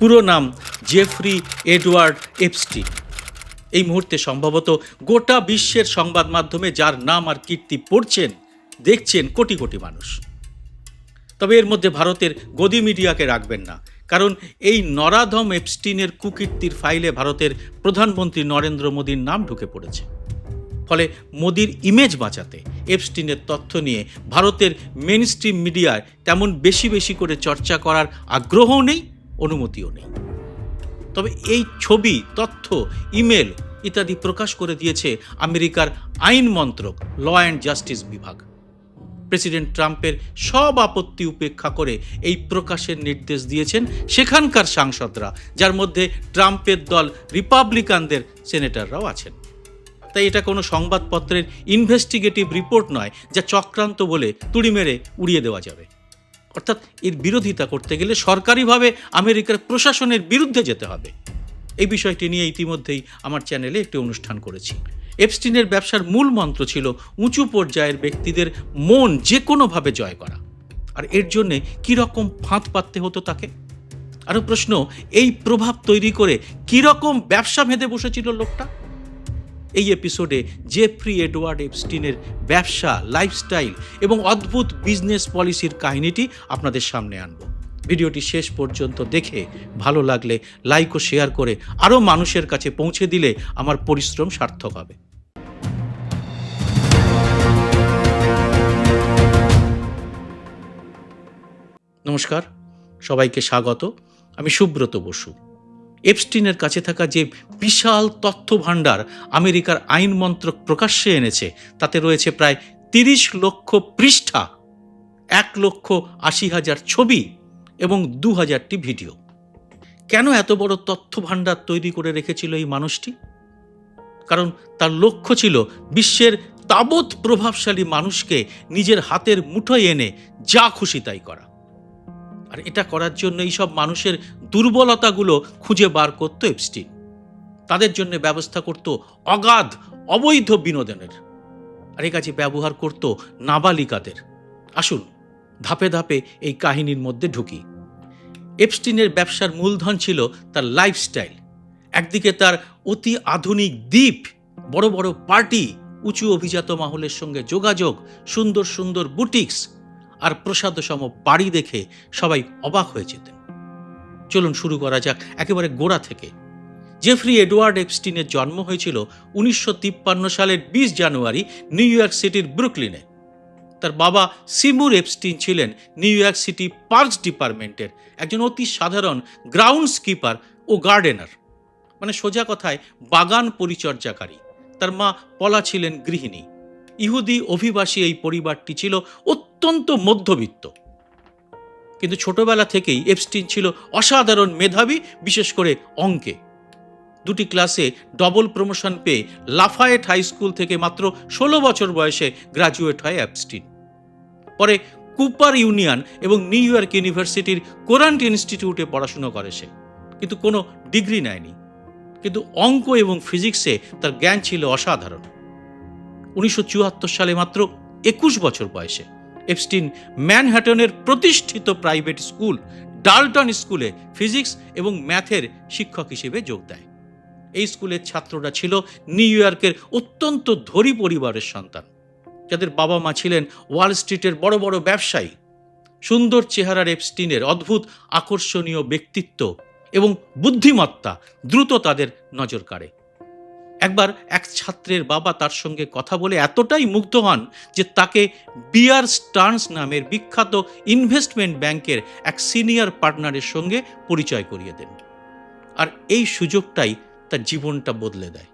পুরো নাম Jeffrey Edward এপস্টি এই মুহূর্তে সম্ভবত গোটা বিশ্বের সংবাদ মাধ্যমে যার নাম আর কীর্তি পড়ছেন, দেখছেন কোটি কোটি মানুষ। তবে এর মধ্যে ভারতের গদি মিডিয়াকে রাখবেন না, কারণ এই নরাধম এপস্টিনের কুকীর্তির ফাইলে ভারতের প্রধানমন্ত্রী নরেন্দ্র মোদীর নাম ঢুকে পড়েছে। ফলে মোদির ইমেজ বাঁচাতে এপস্টিনের তথ্য নিয়ে ভারতের মেন স্ট্রিম মিডিয়ায় তেমন বেশি বেশি করে চর্চা করার আগ্রহও নেই অনুমতিও নেই। তবে এই ছবি, তথ্য, ইমেল ইত্যাদি প্রকাশ করে দিয়েছে আমেরিকার আইন মন্ত্রক, ল অ্যান্ড জাস্টিস বিভাগ। প্রেসিডেন্ট ট্রাম্পের সব আপত্তি উপেক্ষা করে এই প্রকাশের নির্দেশ দিয়েছেন সেখানকার সাংসদরা, যার মধ্যে ট্রাম্পের দল রিপাবলিকানদের সেনেটররাও আছেন। তাই এটা কোনো সংবাদপত্রের ইনভেস্টিগেটিভ রিপোর্ট নয়, যা চক্রান্ত বলে তুড়ি মেরে উড়িয়ে দেওয়া যাবে। অর্থাৎ এর বিরোধিতা করতে গেলে সরকারিভাবে আমেরিকার প্রশাসনের বিরুদ্ধে যেতে হবে। এই বিষয়টি নিয়ে ইতিমধ্যেই আমার চ্যানেলে একটি অনুষ্ঠান করেছি। এপস্টিনের ব্যবসার মূল মন্ত্র ছিল, উঁচু পর্যায়ের ব্যক্তিদের মন যে কোনোভাবে জয় করা। আর এর জন্যে কীরকম ফাঁদ পাততে হতো তাকে? আরও প্রশ্ন, এই প্রভাব তৈরি করে কীরকম ব্যবসা ভেদে বসেছিল লোকটা? এই এপিসোডে জেফ্রি এডওয়ার্ড এপস্টিনের ব্যবসা লাইফস্টাইল এবং অদ্ভুত বিজনেস পলিসির কাহিনীটি আপনাদের সামনে আনব। ভিডিওটি শেষ পর্যন্ত দেখে ভালো লাগলে লাইক ও শেয়ার করে আরও মানুষের কাছে পৌঁছে দিলে আমার পরিশ্রম সার্থক হবে। নমস্কার, সবাইকে স্বাগত। আমি সুব্রত বসু। এপস্টিনের কাছে থাকা যে বিশাল তথ্য ভাণ্ডার আমেরিকার আইন মন্ত্রক প্রকাশ্যে এনেছে, তাতে রয়েছে প্রায় তিরিশ লক্ষ পৃষ্ঠা, এক লক্ষ আশি হাজার ছবি এবং দু হাজারটি ভিডিও। কেন এত বড় তথ্য ভাণ্ডার তৈরি করে রেখেছিল এই মানুষটি? কারণ তার লক্ষ্য ছিল বিশ্বের তাবৎ প্রভাবশালী মানুষকে নিজের হাতের মুঠোয় এনে যা খুশি তাই করা। আর এটা করার জন্য এইসব মানুষের দুর্বলতাগুলো খুঁজে বার করতো এপস্টিন তাদের জন্য ব্যবস্থা করত অগাধ, অবৈধ বিনোদনের। আর এ কাজে ব্যবহার করত নাবালিকাদের। আসুন, ধাপে ধাপে এই কাহিনীর মধ্যে ঢুকি। এপস্টিনের ব্যবসার মূলধন ছিল তার লাইফস্টাইল একদিকে তার অতি আধুনিক দ্বীপ, বড় বড় পার্টি উঁচু অভিজাত মহলের সঙ্গে যোগাযোগ, সুন্দর সুন্দর বুটিক্স আর প্রসাদসম বাড়ি দেখে সবাই অবাক হয়ে যেতেন। চলুন শুরু করা যাক একেবারে গোড়া থেকে। জেফ্রি এডওয়ার্ড এপস্টিনের জন্ম হয়েছিল উনিশশো তিপ্পান্ন সালের বিশ জানুয়ারি নিউ ইয়র্ক সিটির ব্রুকলিনে। তার বাবা সিমুর এপস্টিন ছিলেন নিউ ইয়র্ক সিটি পার্কস ডিপার্টমেন্টের একজন অতি সাধারণ গ্রাউন্ড স্কিপার ও গার্ডেনার। মানে সোজা কথায় বাগান পরিচর্যাকারী। তার মা পলা ছিলেন গৃহিণী। ইহুদি অভিবাসী এই পরিবারটি ছিল অত্যন্ত মধ্যবিত্ত। কিন্তু ছোটবেলা থেকেই এপস্টিন ছিল অসাধারণ মেধাবী, বিশেষ করে অঙ্কে। দুটি ক্লাসে ডবল প্রমোশন পেয়ে লাফায়েট হাই স্কুল থেকে মাত্র ষোলো বছর বয়সে গ্রাজুয়েট হয় অ্যাপস্টিন পরে কুপার ইউনিয়ন এবং নিউ ইয়র্ক ইউনিভার্সিটির কোরান্ট ইনস্টিটিউটে পড়াশুনো করে সে। কিন্তু কোনো ডিগ্রি নেয়নি। কিন্তু অঙ্ক এবং ফিজিক্সে তার জ্ঞান ছিল অসাধারণ। উনিশশো চুয়াত্তর সালে মাত্র একুশ বছর বয়সে। এপস্টিন ম্যানহ্যাটনের প্রতিষ্ঠিত প্রাইভেট স্কুল ডালটন স্কুলে ফিজিক্স এবং ম্যাথের শিক্ষক হিসেবে যোগ দেয়। এই স্কুলের ছাত্ররা ছিল নিউ ইয়র্কের অত্যন্ত ধনী পরিবারের সন্তান। যাদের বাবা মা ছিলেন ওয়াল স্ট্রিটের বড় বড় ব্যবসায়ী। সুন্দর চেহারার এপস্টিনের অদ্ভুত আকর্ষণীয় ব্যক্তিত্ব এবং বুদ্ধিমত্তা দ্রুত তাদের নজর কাড়ে। একবার এক ছাত্রের বাবা তার সঙ্গে কথা বলে এতটাই মুগ্ধ হন যে তাকে বিয়ার স্টার্নস নামের বিখ্যাত ইনভেস্টমেন্ট ব্যাংকের এক সিনিয়র পার্টনারের সঙ্গে পরিচয় করিয়ে দেন। আর এই সুযোগটাই তার জীবনটা বদলে দেয়।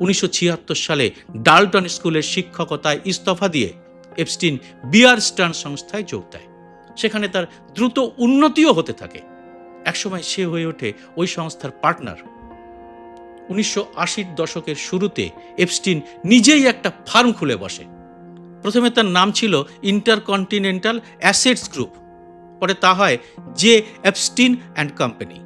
উনিশশো ছিয়াত্তর সালে ডালটন স্কুলের শিক্ষকতায় ইস্তফা দিয়ে এপস্টিন বিয়ার স্টার্ন সংস্থায় যোগ দেয়। সেখানে তার দ্রুত উন্নতিও হতে থাকে। একসময় সে হয়ে ওঠে ওই সংস্থার পার্টনার। উনিশশো আশির দশকের শুরুতে এপস্টিন নিজেই একটা ফার্ম খুলে বসে। প্রথমে তার নাম ছিল ইন্টারকন্টিনেন্টাল অ্যাসেটস গ্রুপ, পরে তা হয় জে এপস্টিন অ্যান্ড কোম্পানি।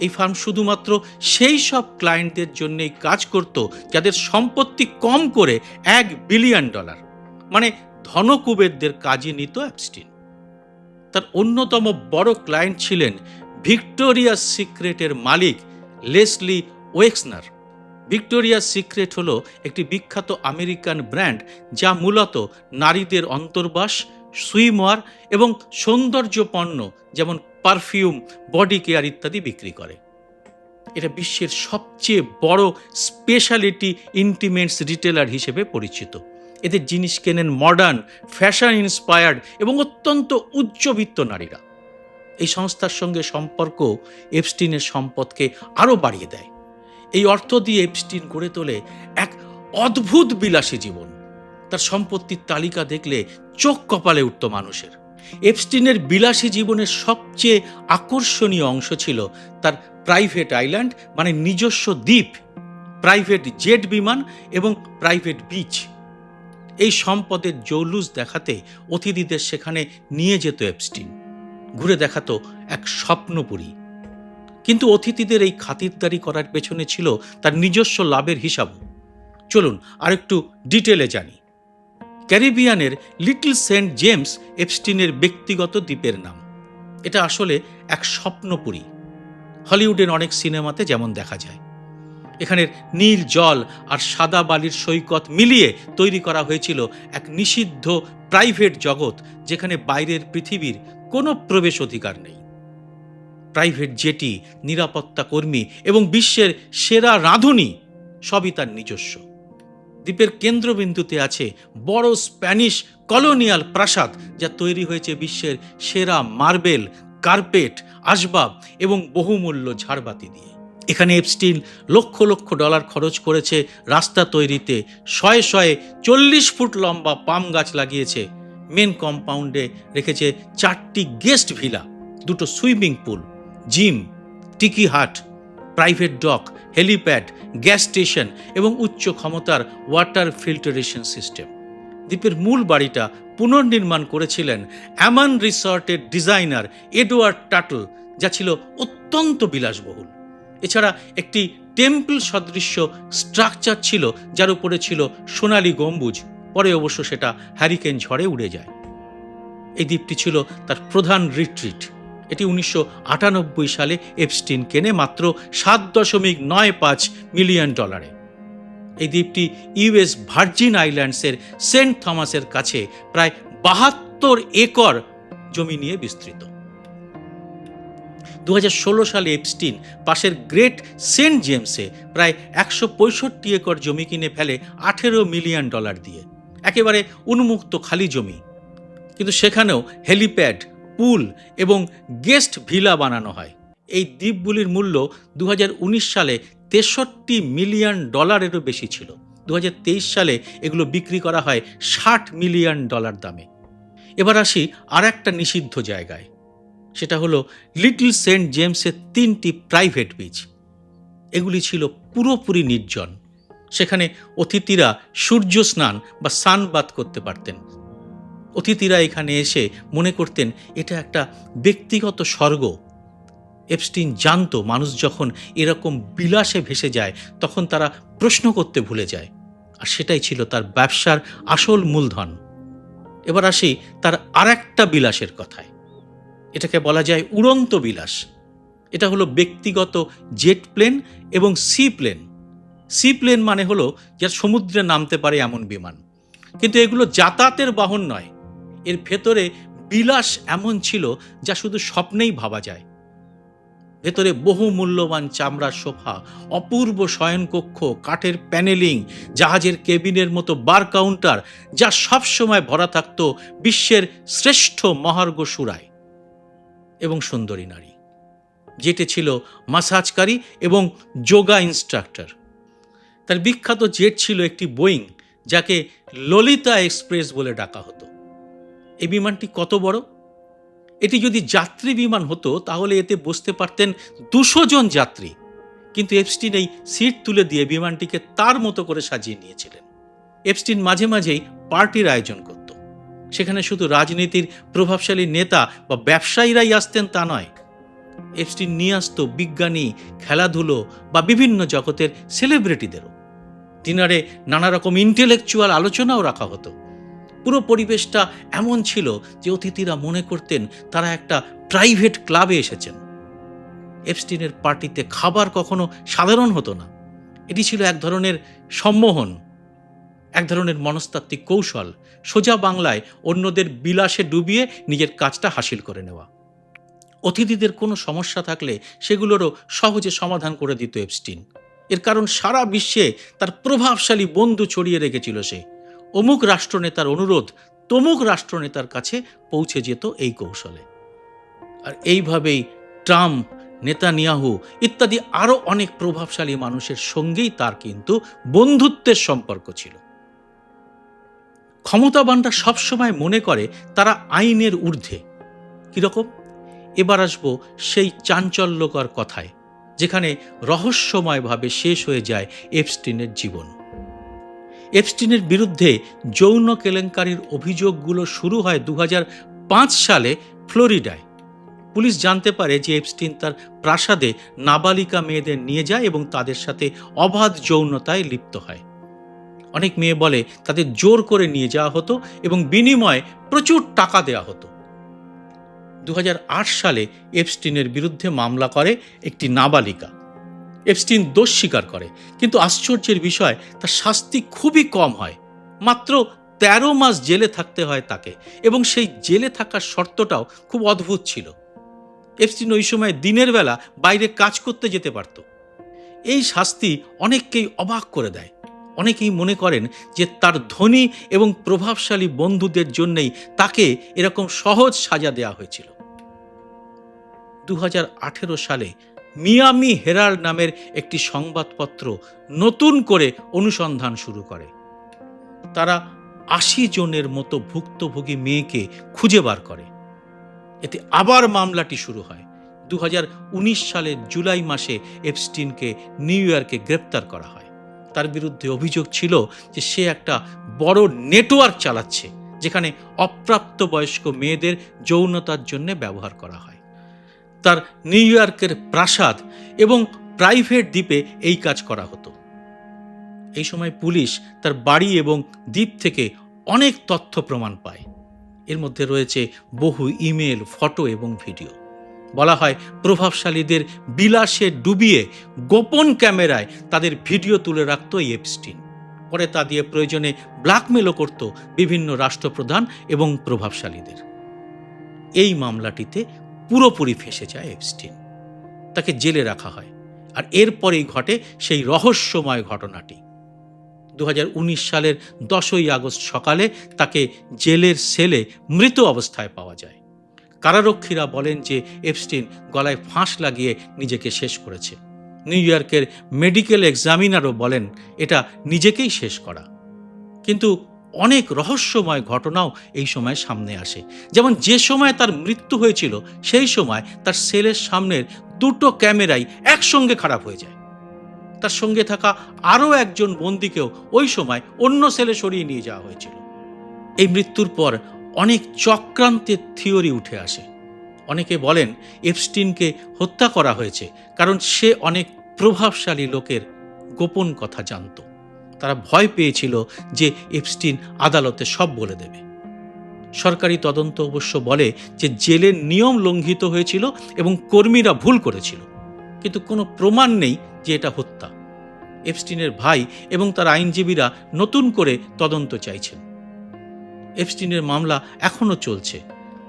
এই ফার্ম শুধুমাত্র সেই সব ক্লায়েন্টদের জন্যেই কাজ করত যাদের সম্পত্তি কম করে এক বিলিয়ন ডলার মানে ধনকুবেরদের কাজে নিত অ্যাপস্টিন তার অন্যতম বড় ক্লায়েন্ট ছিলেন ভিক্টোরিয়া সিক্রেটের মালিক লেসলি ওয়েক্সনার। ভিক্টোরিয়াস সিক্রেট হলো একটি বিখ্যাত আমেরিকান ব্র্যান্ড যা মূলত নারীদের অন্তর্বাস সুইমওয়ার এবং সৌন্দর্য পণ্য যেমন পারফিউম, বডি কেয়ার ইত্যাদি বিক্রি করে। এটা বিশ্বের সবচেয়ে বড় স্পেশালিটি ইন্টিমেন্টস রিটেলার হিসেবে পরিচিত। এদের জিনিস কেনেন মডার্ন, ফ্যাশন ইন্সপায়ার্ড এবং অত্যন্ত উচ্চবিত্ত নারীরা। এই সংস্থার সঙ্গে সম্পর্ক এপস্টিনের সম্পদকে আরও বাড়িয়ে দেয়। এই অর্থ দিয়ে এপস্টিন গড়ে তোলে এক অদ্ভুত বিলাসী জীবন। তার সম্পত্তির তালিকা দেখলে চোখ কপালে উঠত মানুষের। এপস্টিনের বিলাসী জীবনের সবচেয়ে আকর্ষণীয় অংশ ছিল তার প্রাইভেট আইল্যান্ড মানে নিজস্ব দ্বীপ প্রাইভেট জেট বিমান এবং প্রাইভেট বিচ এই সম্পদের জৌলুস দেখাতে অতিথিদের সেখানে নিয়ে যেত এপস্টিন ঘুরে দেখাতো এক স্বপ্নপুরী। কিন্তু অতিথিদের এই খাতিরদারি করার পেছনে ছিল তার নিজস্ব লাভের হিসাবও। চলুন আরেকটু ডিটেলে জানি। ক্যারিবিয়ানের লিটল সেন্ট জেমস এপস্টিনের ব্যক্তিগত দ্বীপের নাম। এটা আসলে এক স্বপ্নপুরী। হলিউডের অনেক সিনেমাতে যেমন দেখা যায়। এখানের নীল জল আর সাদা বালির সৈকত মিলিয়ে তৈরি করা হয়েছিল এক নিষিদ্ধ প্রাইভেট জগৎ যেখানে বাইরের পৃথিবীর কোনো প্রবেশ অধিকার নেই। প্রাইভেট জেটি, নিরাপত্তা কর্মী এবং বিশ্বের সেরা রাঁধুনি সবই তার নিজস্ব। দ্বীপের কেন্দ্রবিন্দুতে আছে বড় স্প্যানিশ কলোনিয়াল প্রাসাদ, যা তৈরি হয়েছে বিশ্বের সেরা মার্বেল, কার্পেট, আসবাব এবং বহুমূল্য ঝাড়বাতি দিয়ে। এখানে এপস্টিন লক্ষ লক্ষ ডলার খরচ করেছে, রাস্তা তৈরিতে শয়ে শয়ে চল্লিশ ফুট লম্বা পাম গাছ লাগিয়েছে, মেন কম্পাউন্ডে রেখেছে চারটি গেস্ট ভিলা, দুটো swimming pool. Gym, tiki hut, private dock, helipad, gas station এবং উচ্চ ক্ষমতার ওয়াটার ফিল্টারেশন সিস্টেম। দ্বীপের মূল বাড়িটা পুনর্নির্মাণ করেছিলেন অ্যামান রিসর্টের ডিজাইনার এডওয়ার্ড টাটল, যা ছিল অত্যন্ত বিলাসবহুল। এছাড়া একটি টেম্পল সদৃশ্য স্ট্রাকচার ছিল, যার উপরে ছিল সোনালী গম্বুজ। পরে অবশ্য সেটা হ্যারিকেন ঝড়ে উড়ে যায়। এই দ্বীপটি ছিল তার প্রধান রিট্রিট। এটি উনিশশো আটানব্বই সালে এপস্টিন কেনে মাত্র সাত দশমিক নয় পাঁচ মিলিয়ন ডলারে। এই দ্বীপটি ইউএস ভার্জিন আইল্যান্ডসের সেন্ট থমাসের কাছে প্রায় বাহাত্তর একর জমি নিয়ে বিস্তৃত। দু হাজার ষোলো সালে এপস্টিন পাশের গ্রেট সেন্ট জেমসে প্রায় একশো পঁয়ষট্টি একর জমি কিনে ফেলে আঠেরো মিলিয়ন ডলার দিয়ে। একেবারে উন্মুক্ত খালি জমি। কিন্তু সেখানেও হেলিপ্যাড পুল এবং গেস্ট ভিলা বানানো হয়। এই দ্বীপগুলির মূল্য দু হাজার উনিশ সালে তেষট্টি মিলিয়ন ডলারেরও বেশি ছিল। দু হাজার তেইশ সালে এগুলো বিক্রি করা হয় ষাট মিলিয়ন ডলার দামে। এবার আসি আর একটা নিষিদ্ধ জায়গায়। সেটা হলো লিটল সেন্ট জেমসের তিনটি প্রাইভেট বিচ। এগুলি ছিল পুরোপুরি নির্জন। সেখানে অতিথিরা সূর্য স্নান বা সানবাত করতে পারতেন। অতিথিরা এখানে এসে মনে করতেন, এটা একটা ব্যক্তিগত স্বর্গ। এপস্টিন জানতো মানুষ যখন এরকম বিলাসে ভেসে যায়, তখন তারা প্রশ্ন করতে ভুলে যায়। আর সেটাই ছিল তার ব্যবসার আসল মূলধন। এবার আসি তার আর একটা বিলাসের কথায়। এটাকে বলা যায় উড়ন্ত বিলাস। এটা হলো ব্যক্তিগত জেট প্লেন এবং সি প্লেন। সি প্লেন মানে হলো, যার সমুদ্রে নামতে পারে এমন বিমান। কিন্তু এগুলো যাতায়াতের বাহন নয়। এর ভেতরে বিলাস এমন ছিল যা শুধু স্বপ্নেই ভাবা যায়। ভেতরে বহু মূল্যবান চামড়ার সোফা, অপূর্ব শয়নকক্ষ, কাঠের প্যানেলিং, জাহাজের কেবিনের মতো বার কাউন্টার যা সবসময় ভরা থাকত বিশ্বের শ্রেষ্ঠ মহার্ঘ সুরায় এবং সুন্দরী নারী। যেটি ছিল মাসাজকারী এবং যোগা ইনস্ট্রাক্টর। তার বিখ্যাত জেট ছিল একটি বোয়িং, যাকে ললিতা এক্সপ্রেস বলে ডাকা হতো। এই বিমানটি কত বড়? এটি যদি যাত্রী বিমান হতো, তাহলে এতে বসতে পারতেন দুশো জন যাত্রী। কিন্তু এপস্টিন এই সিট তুলে দিয়ে বিমানটিকে তার মতো করে সাজিয়ে নিয়েছিলেন। এপস্টিন মাঝে মাঝেই পার্টির আয়োজন করত। সেখানে শুধু রাজনীতির প্রভাবশালী নেতা বা ব্যবসায়ীরাই আসতেন তা নয়। এপস্টিন নিয়ে আসতো বিজ্ঞানী, খেলাধুলো বা বিভিন্ন জগতের সেলিব্রিটিদেরও। ডিনারে নানা রকম ইন্টেলেকচুয়াল আলোচনাও রাখা হতো। পুরো পরিবেশটা এমন ছিল যে অতিথিরা মনে করতেন তারা একটা প্রাইভেট ক্লাবে এসেছেন। এপস্টিনের পার্টিতে খাবার কখনো সাধারণ হতো না। এটি ছিল এক ধরনের সম্মোহন, এক ধরনের মনস্তাত্ত্বিক কৌশল, সোজা বাংলায় অন্যদের বিলাসে ডুবিয়ে নিজের কাজটা হাসিল করে নেওয়া। অতিথিদের কোনো সমস্যা থাকলে সেগুলোরও সহজে সমাধান করে দিত এপস্টিন। এর কারণ সারা বিশ্বে তার প্রভাবশালী বন্ধু ছড়িয়ে রেখেছিল সে। অমুক রাষ্ট্রনেতার অনুরোধ, তমুক রাষ্ট্রনেতার কাছে পৌঁছে যেত এই কৌশলে। আর এইভাবেই ট্রাম্প, নেতানিয়াহু ইত্যাদি আরও অনেক প্রভাবশালী মানুষের সঙ্গেই তার কিন্তু বন্ধুত্বের সম্পর্ক ছিল। ক্ষমতাবানরা সবসময় মনে করে তারা আইনের ঊর্ধ্বে। কীরকম? এবার আসব সেই চাঞ্চল্যকর কথায়, যেখানে রহস্যময়ভাবে শেষ হয়ে যায় এপস্টিনের জীবন। এপস্টিনের বিরুদ্ধে যৌন কেলেঙ্কারির অভিযোগগুলো শুরু হয় দু হাজার পাঁচ সালে ফ্লোরিডায়। পুলিশ জানতে পারে যে এপস্টিন তার প্রাসাদে নাবালিকা মেয়েদের নিয়ে যায় এবং তাদের সাথে অবাধ যৌনতায় লিপ্ত হয়। অনেক মেয়ে বলে তাদের জোর করে নিয়ে যাওয়া হতো এবং বিনিময়ে প্রচুর টাকা দেওয়া হতো। দু হাজার আট সালে এপস্টিনের বিরুদ্ধে মামলা করে একটি নাবালিকা। এপস্টিন দোষ স্বীকার করে। কিন্তু আশ্চর্যের বিষয়, তার শাস্তি খুবই কম হয়। মাত্র তেরো মাস জেলে থাকতে হয় তাকে এবং সেই জেলে থাকার শর্তটাও খুব অদ্ভুত ছিল। এপস্টিন ওই সময় দিনের বেলা বাইরে কাজ করতে যেতে পারত। এই শাস্তি অনেককেই অবাক করে দেয়। অনেকেই মনে করেন যে তার ধনী এবং প্রভাবশালী বন্ধুদের জন্যেই তাকে এরকম সহজ সাজা দেওয়া হয়েছিল। দু হাজার আঠেরো সালে মিয়ামি হেরাল্ড নামের একটি সংবাদপত্র নতুন করে অনুসন্ধান শুরু করে। তারা আশি জনের মতো ভুক্তভোগী মেয়েকে খুঁজে বার করে। এতে আবার মামলাটি শুরু হয়। দু হাজার উনিশ সালের জুলাই মাসে এপস্টিনকে নিউ ইয়র্কে গ্রেপ্তার করা হয়। তার বিরুদ্ধে অভিযোগ ছিল যে সে একটা বড় নেটওয়ার্ক চালাচ্ছে, যেখানে অপ্রাপ্তবয়স্ক মেয়েদের যৌনতার জন্য ব্যবহার করা হয়। তার নিউ ইয়র্কের প্রাসাদ এবং প্রাইভেট দ্বীপে এই কাজ করা হতো। এই সময় পুলিশ তার বাড়ি এবং দ্বীপ থেকে অনেক তথ্য প্রমাণ পায়। এর মধ্যে রয়েছে বহু ইমেল, ফটো এবং ভিডিও। বলা হয় প্রভাবশালীদের বিলাসে ডুবিয়ে গোপন ক্যামেরায় তাদের ভিডিও তুলে রাখত এপস্টিন। পরে তা দিয়ে প্রয়োজনে ব্ল্যাকমেলও করত বিভিন্ন রাষ্ট্রপ্রধান এবং প্রভাবশালীদের। এই মামলাটিতে পুরোপুরি ফেসে যায় এপস্টিন তাকে জেলে রাখা হয়। আর এরপরেই ঘটে সেই রহস্যময় ঘটনাটি। দু হাজার উনিশ সালের দশই আগস্ট সকালে তাকে জেলের সেলে মৃত অবস্থায় পাওয়া যায়। কারারক্ষীরা বলেন যে এপস্টিন গলায় ফাঁস লাগিয়ে নিজেকে শেষ করেছে। নিউ ইয়র্কের মেডিকেল এক্সামিনারও বলেন, এটা নিজেকেই শেষ করা। কিন্তু অনেক রহস্যময় ঘটনাও এই সময় সামনে আসে। যেমন যে সময় তার মৃত্যু হয়েছিল, সেই সময় তার সেলের সামনের দুটো ক্যামেরাই একসঙ্গে খারাপ হয়ে যায়। তার সঙ্গে থাকা আরও একজন বন্দিকেও ওই সময় অন্য সেলে সরিয়ে নিয়ে যাওয়া হয়েছিল। এই মৃত্যুর পর অনেক চক্রান্তের থিওরি উঠে আসে। অনেকে বলেন এপস্টিনকে হত্যা করা হয়েছে, কারণ সে অনেক প্রভাবশালী লোকের গোপন কথা জানত। তারা ভয় পেয়েছিল যে এপস্টিন আদালতে সব বলে দেবে। সরকারি তদন্ত অবশ্য বলে যে জেলের নিয়ম লঙ্ঘিত হয়েছিল এবং কর্মীরা ভুল করেছিল। কিন্তু কোনো প্রমাণ নেই যে এটা হত্যা। এপস্টিনের ভাই এবং তার আইনজীবীরা নতুন করে তদন্ত চাইছেন। এপস্টিনের মামলা এখনও চলছে।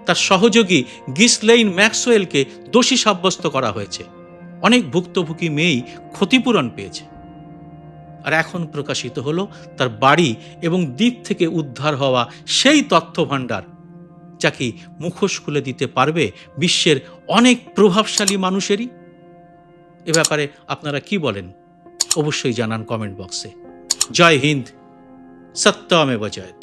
তার সহযোগী গিসলেইন ম্যাক্সওয়েলকে দোষী সাব্যস্ত করা হয়েছে। অনেক ভুক্তভোগী মেয়েই ক্ষতিপূরণ পেয়েছে। আর এখন প্রকাশিত হল তার বাড়ি এবং দ্বীপ থেকে উদ্ধার হওয়া সেই তথ্য ভাণ্ডার যা কি মুখোশ খুলে দিতে পারবে বিশ্বের অনেক প্রভাবশালী মানুষেরই? এ ব্যাপারে আপনারা কি বলেন? অবশ্যই জানান কমেন্ট বক্সে। জয় হিন্দ। সত্যমে বজয়তে